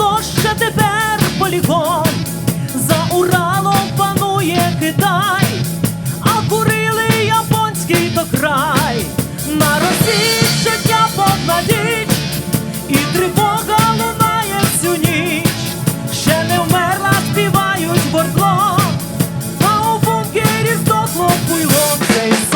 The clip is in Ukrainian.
площа тепер полігон, за Уралом панує Китай, а курили японський то край, на Росії життя повна діч, і тривога лунає всю ніч, ще не вмерла, співають боркло, а у бункері здохло пуйло цей.